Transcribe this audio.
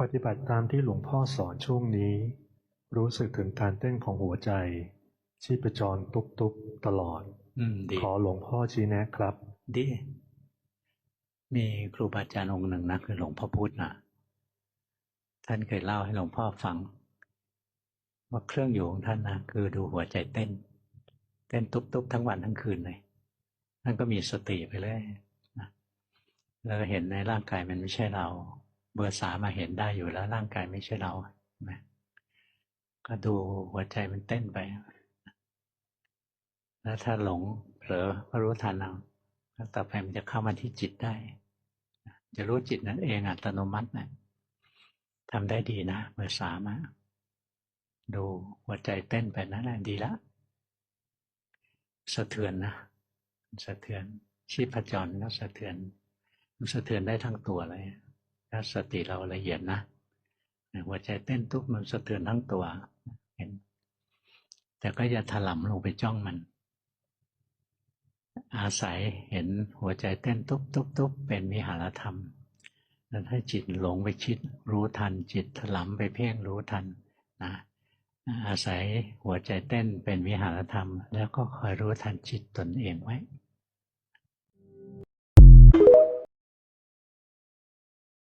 ปฏิบัติตามที่หลวงพ่อสอนช่วงนี้ รู้สึกถึงการเต้นของหัวใจ ชีพจรตุบๆตลอด อืมดีขอหลวงพ่อชี้แนะครับ ดี มีครูบาอาจารย์องค์หนึ่งนะคือหลวงพ่อพุธนะท่านเคยเล่าให้หลวงพ่อฟังว่าเครื่องอยู่ของท่านนะคือดูหัวใจเต้น เต้นตุบๆทั้งวันทั้งคืนเลยท่านก็มีสติไปเลยนะแล้วก็เห็นในร่างกายมันไม่ใช่เรา เบอร์สามมาเห็นได้อยู่แล้วร่างกายไม่ใช่เรานะก็ดูหัวใจมันเต้นไป แล้วถ้าหลงเผลอก็รู้ทันเอาแล้วต่อไปมันจะเข้ามาที่จิตได้ จะรู้จิตนั้นเองอัตโนมัตินะทำได้ดีนะเบอร์สามอะดูหัวใจเต้นไปนั่นแหละดีละสะเทือนนะสะเทือนชีพจรก็สะเทือนสะเทือนได้ทั้งตัวเลยาสติเราละเอียดนะหัวใจเต้นทุกมันสะเทือนทั้งตัวเห็น แต่ก็อย่าถลำลงไปจ้องมัน อาศัยเห็นหัวใจเต้นทุบทุบทุบเป็นวิหารธรรมแล้วถ้าจิตหลงไปคิดรู้ทัน จิตถลำไปเพ่งรู้ทันนะอาศัยหัวใจเต้นเป็นวิหารธรรม แล้วก็คอยรู้ทันจิตตนเองไว้